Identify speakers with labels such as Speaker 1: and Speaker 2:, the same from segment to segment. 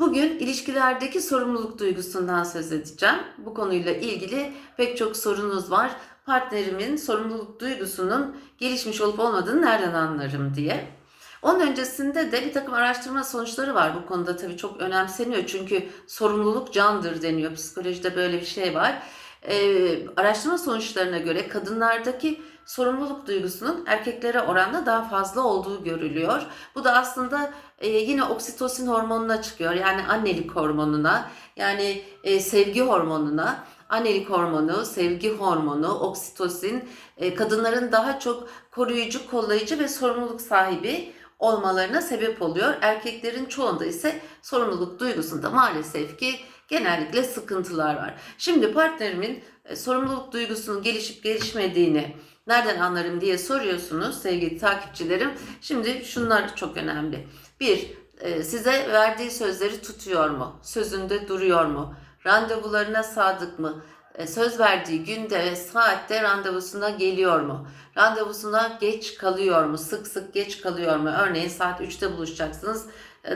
Speaker 1: Bugün ilişkilerdeki sorumluluk duygusundan söz edeceğim. Bu konuyla ilgili pek çok sorunuz var. Partnerimin sorumluluk duygusunun gelişmiş olup olmadığını nereden anlarım diye. Onun öncesinde de bir takım araştırma sonuçları var bu konuda tabii çok önemseniyor. Çünkü sorumluluk candır deniyor. Psikolojide böyle bir şey var. Ee, araştırma sonuçlarına göre kadınlardaki sorumluluk duygusunun erkeklere oranla daha fazla olduğu görülüyor. Bu da aslında e, yine oksitosin hormonuna çıkıyor. Yani annelik hormonuna, yani e, sevgi hormonuna. Annelik hormonu, sevgi hormonu, oksitosin e, kadınların daha çok koruyucu, kollayıcı ve sorumluluk sahibi olmalarına sebep oluyor. Erkeklerin çoğunda ise sorumluluk duygusunda maalesef ki genellikle sıkıntılar var. Şimdi partnerimin e, sorumluluk duygusunun gelişip gelişmediğini nereden anlarım diye soruyorsunuz sevgili takipçilerim. Şimdi şunlar çok önemli. Bir, e, size verdiği sözleri tutuyor mu? Sözünde duruyor mu? Randevularına sadık mı? E, Söz verdiği günde ve saatte randevusuna geliyor mu? Randevusuna geç kalıyor mu? Sık sık geç kalıyor mu? Örneğin saat 3'te buluşacaksınız.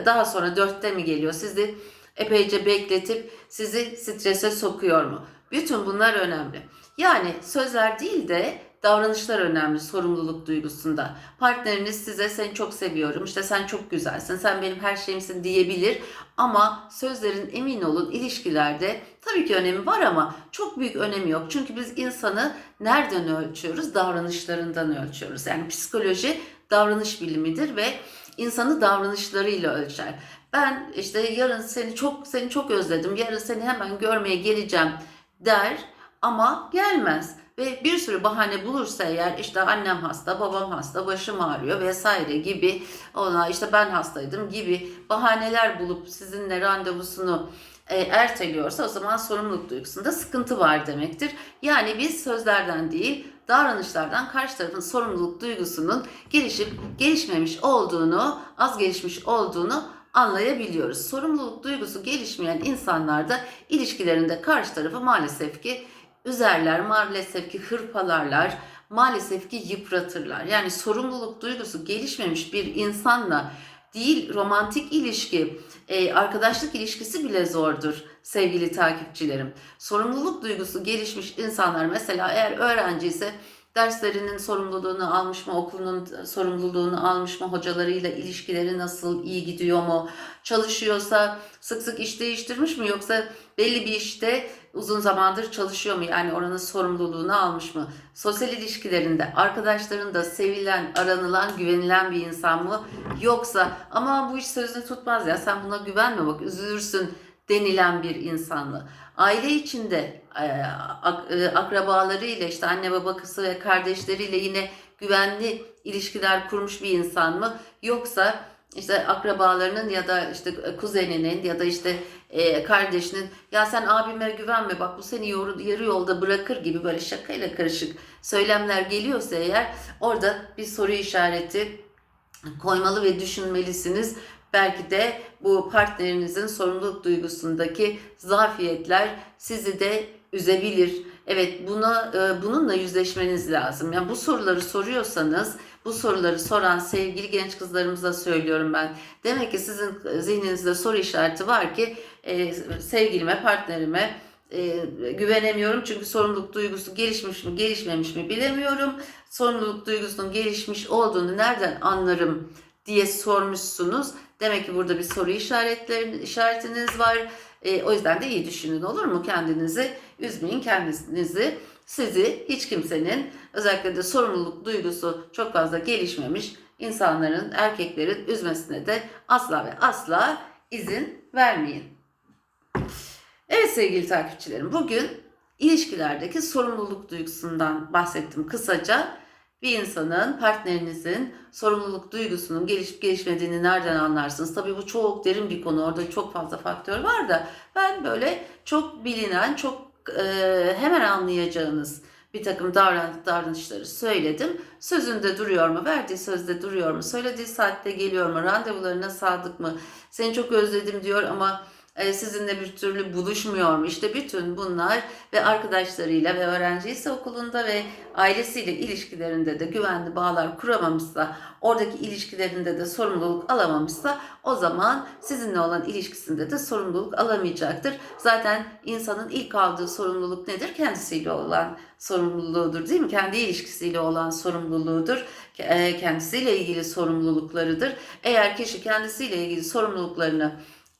Speaker 1: Daha sonra 4'te mi geliyor? Sizi epeyce bekletip sizi strese sokuyor mu? Bütün bunlar önemli. Yani sözler değil de davranışlar önemli sorumluluk duygusunda. Partneriniz size seni çok seviyorum, işte sen çok güzelsin, sen benim her şeyimsin diyebilir. Ama sözlerin emin olun ilişkilerde tabii ki önemi var ama çok büyük önemi yok. Çünkü biz insanı nereden ölçüyoruz? Davranışlarından ölçüyoruz. Yani psikoloji davranış bilimidir ve insanı davranışlarıyla ölçer. Ben işte yarın seni çok seni çok özledim. Yarın seni hemen görmeye geleceğim der ama gelmez ve bir sürü bahane bulursa eğer işte annem hasta, babam hasta, başım ağrıyor vesaire gibi ona işte ben hastaydım gibi bahaneler bulup sizinle randevusunu e, erteliyorsa o zaman sorumluluk duygusunda sıkıntı var demektir. Yani biz sözlerden değil davranışlardan karşı tarafın sorumluluk duygusunun gelişip gelişmemiş olduğunu, az gelişmiş olduğunu anlayabiliyoruz. Sorumluluk duygusu gelişmeyen insanlarda ilişkilerinde karşı tarafı maalesef ki üzerler, maalesef ki hırpalarlar, maalesef ki yıpratırlar. Yani sorumluluk duygusu gelişmemiş bir insanla değil romantik ilişki, e, arkadaşlık ilişkisi bile zordur sevgili takipçilerim. Sorumluluk duygusu gelişmiş insanlar mesela eğer öğrenci ise derslerinin sorumluluğunu almış mı, okulunun sorumluluğunu almış mı, hocalarıyla ilişkileri nasıl, iyi gidiyor mu, çalışıyorsa sık sık iş değiştirmiş mi yoksa belli bir işte uzun zamandır çalışıyor mu yani oranın sorumluluğunu almış mı? Sosyal ilişkilerinde arkadaşlarında sevilen, aranılan, güvenilen bir insan mı? Yoksa ama bu iş sözünü tutmaz ya sen buna güvenme bak üzülürsün denilen bir insanlı. Aile içinde e, e, akrabalarıyla işte anne babası ve kardeşleriyle yine güvenli ilişkiler kurmuş bir insan mı? Yoksa işte akrabalarının ya da işte kuzeninin ya da işte e, kardeşinin ya sen abime güvenme bak bu seni yarı yolda bırakır gibi böyle şakayla karışık söylemler geliyorsa eğer orada bir soru işareti koymalı ve düşünmelisiniz. Belki de bu partnerinizin sorumluluk duygusundaki zafiyetler sizi de üzebilir. Evet buna e, bununla yüzleşmeniz lazım. Yani bu soruları soruyorsanız bu soruları soran sevgili genç kızlarımıza söylüyorum ben. Demek ki sizin zihninizde soru işareti var ki e, sevgilime, partnerime e, güvenemiyorum çünkü sorumluluk duygusu gelişmiş mi gelişmemiş mi bilemiyorum. Sorumluluk duygusunun gelişmiş olduğunu nereden anlarım diye sormuşsunuz. Demek ki burada bir soru işaretlerin işaretiniz var. E, o yüzden de iyi düşünün olur mu? Kendinizi üzmeyin kendinizi. Sizi hiç kimsenin özellikle de sorumluluk duygusu çok fazla gelişmemiş insanların, erkeklerin üzmesine de asla ve asla izin vermeyin. Evet sevgili takipçilerim bugün ilişkilerdeki sorumluluk duygusundan bahsettim kısaca. Bir insanın, partnerinizin sorumluluk duygusunun gelişip gelişmediğini nereden anlarsınız? Tabii bu çok derin bir konu. Orada çok fazla faktör var da ben böyle çok bilinen, çok e, hemen anlayacağınız bir takım davran davranışları söyledim. Sözünde duruyor mu? Verdiği sözde duruyor mu? Söylediği saatte geliyor mu? Randevularına sadık mı? Seni çok özledim diyor ama sizinle bir türlü buluşmuyor mu? İşte bütün bunlar ve arkadaşlarıyla ve öğrenciyse okulunda ve ailesiyle ilişkilerinde de güvenli bağlar kuramamışsa, oradaki ilişkilerinde de sorumluluk alamamışsa o zaman sizinle olan ilişkisinde de sorumluluk alamayacaktır. Zaten insanın ilk aldığı sorumluluk nedir? Kendisiyle olan sorumluluğudur değil mi? Kendi ilişkisiyle olan sorumluluğudur. Ke- Kendisiyle ilgili sorumluluklarıdır. Eğer kişi kendisiyle ilgili sorumluluklarını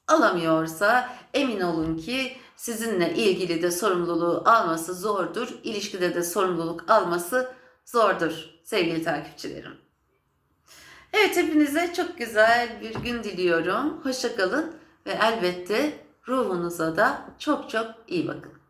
Speaker 1: alamıyorsa emin olun ki sizinle ilgili de sorumluluğu alması zordur. İlişkide de sorumluluk alması zordur sevgili takipçilerim. Evet hepinize çok güzel bir gün diliyorum. Hoşça kalın ve elbette ruhunuza da çok çok iyi bakın.